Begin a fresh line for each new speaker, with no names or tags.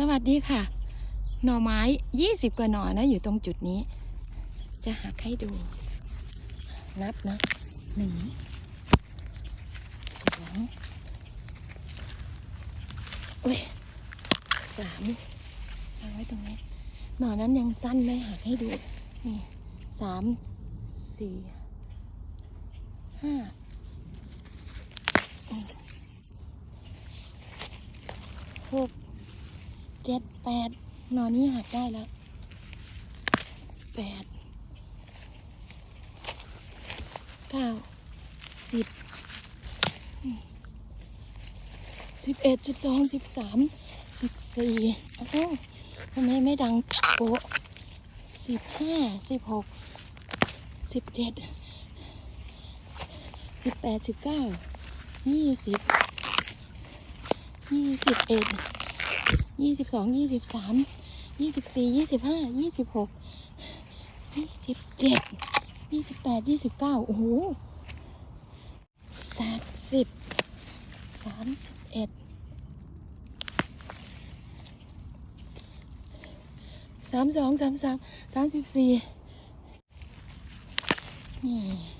สวัสดีค่ะ หน่อไม้ยี่สิบกว่าหน่อนะ อยู่ตรงจุดนี้ จะหักให้ดู นับนะหนึ่งสองอุ้ยสามวางไว้ตรงนี้ หน่อนั้นยังสั้นไม่หักให้ดู นี่สามสี่ห้าหก เจ็ดแปดหนอนี้หักได้แล้วแปดเก้าสิบสิบเอ็ดสิบสองสิบสามสิบสี่โอ้โหทำไมไม่ดังโป๊ะสิบห้าสิบหกสิบเจ็ดสิบแปดสิบเก้ายี่สิบยี่สิบเอ็ด ยี่สิบสองยี่สิบสามยี่สิบสี่ยี่สิบห้ายี่สิบหกยี่สิบเจ็ดยี่สิบแปดยี่สิบเก้าโอ้โหสามสิบสามสิบเอ็ดสามสองสามสามสามสิบสี่นี่